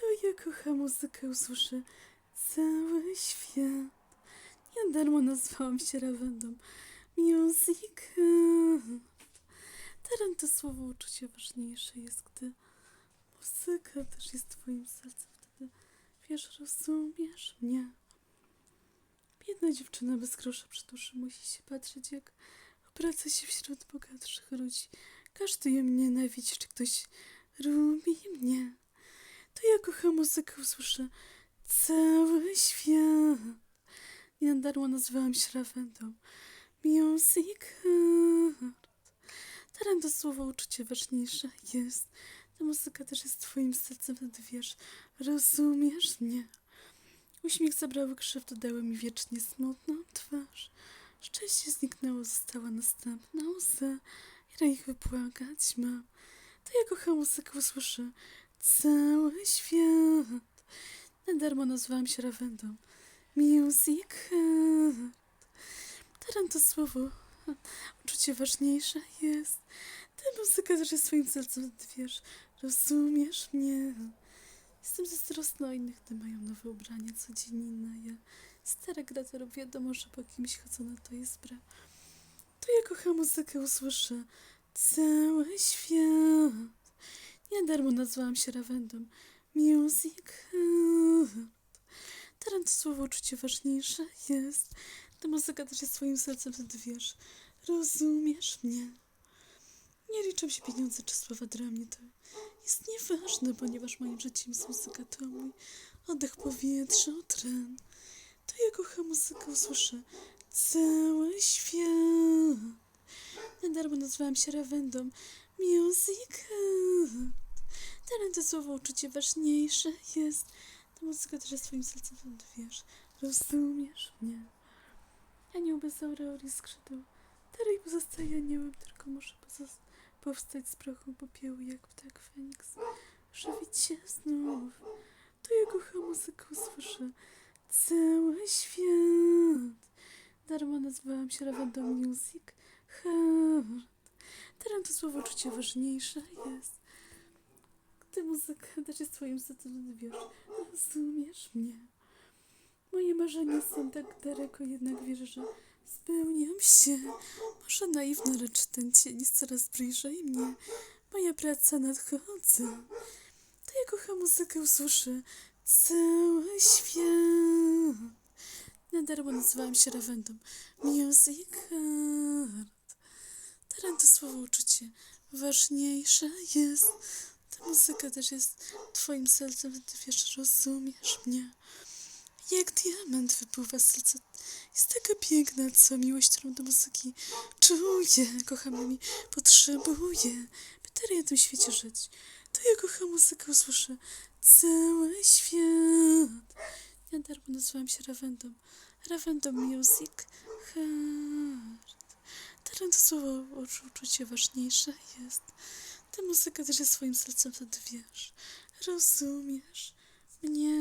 To ja kocham muzykę, usłyszę cały świat. Ja darmo nazwałam się Rawendą. Music. Teraz to słowo uczucie ważniejsze jest, gdy muzyka też jest twoim sercem. Wtedy wiesz, rozumiesz mnie. Biedna dziewczyna bez grosza przy duszy musi się patrzeć, jak obraca się wśród bogatszych ludzi. Każdy ją nienawidzi, czy ktoś lubi mnie. To ja kocham muzykę, usłyszę cały świat. Na darmo nazywałam się Rawendą. Music Heart. To słowo uczucie ważniejsze jest. Ta muzyka też jest twoim sercem, wtedy wiesz, rozumiesz mnie. Uśmiech zabrały krzew, dodały mi wiecznie smutną twarz. Szczęście zniknęło, została następna łza. Ja ich wypłakać mam. To ja kocham muzykę, usłyszę cały świat. Na darmo nazwałam się Rawendą. Music Heart. Teraz to słowo uczucie ważniejsze jest. Ta muzyka jest swoim sercem, wiesz, rozumiesz mnie. Jestem zazdrosna o innych, gdy mają nowe ubrania codziennie. Ja stara gratorów wiadomo, że po kimś chodzona to jest bra. To ja kocham muzykę, usłyszę cały świat. Darmo nazwałam się Rawendą. Music. Teraz to słowo uczucie ważniejsze jest. Ta muzyka też jest swoim sercem, wtedy wiesz, rozumiesz mnie. Nie liczą się pieniądze czy sława dla mnie, to jest nieważne, ponieważ moim życiem jest muzyka, to mój oddech powietrza, tren. To ja kocham muzykę, usłyszę cały świat. Na darmo nazwałam się Rawendą. Music Teraz to słowo uczucie ważniejsze jest. Ta muzyka też jest twoim sercem, wiesz, rozumiesz mnie. Anioł bez aureoli skrzydł. Dalej pozostaje aniołem, tylko może powstać z prochu popiołu, jak ptak Feniks. Żywić się znów. To kocham muzykę, usłyszę cały świat. Darmo nazwałam się Ravendą Music Heart. Teraz to słowo uczucie ważniejsze jest. Gdy muzyka też jest twoim sercem, wiesz, rozumiesz mnie. Moje marzenia są tak daleko, jednak wierzę, że spełnią się. Może naiwna, lecz ten cień jest coraz bliżej mnie. Moja praca nadchodzi. To ja kocham muzykę, usłyszę cały świat. Na darmo nazywałam się Rawendą. Music Heart. To słowo uczucie ważniejsze jest. Ta muzyka też jest twoim sercem, ty wiesz, rozumiesz mnie. Jak diament wypływa z serca. Jest taka piękna, co miłość, którą do muzyki czuję. Kocham ją i potrzebuję, by dalej na tym świecie żyć. To ja kocham muzykę, usłyszę cały świat. Ja darmo nazwałam się Rawendą. Rawendą Music Heart. Teraz to słowo uczucie ważniejsze jest. Ta muzyka też jest swoim sercem, wtedy wiesz. Rozumiesz mnie.